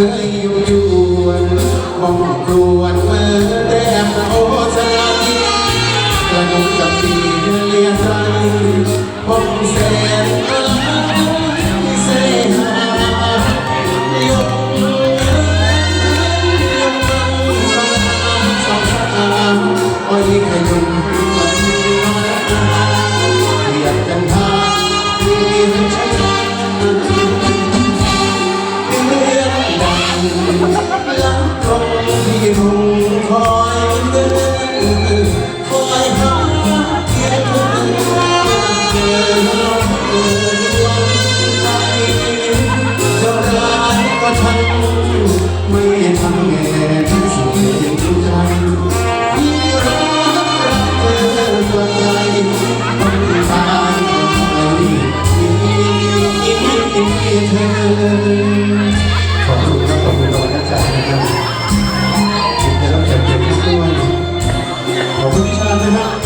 เคยอยู่ยวนมองครวนเมื่อแต้มโอชนะกระนุกกับปีเรียใจพง คอยเดินคอยหาเพียงเธอเจอลมเอ่ยลมใจจะร้ายก็ช่างไม่ทำแง่ที่สุดใจที่รักรักเธอกว่าใจต้องตายก็ไม่มีเธอ Yeah.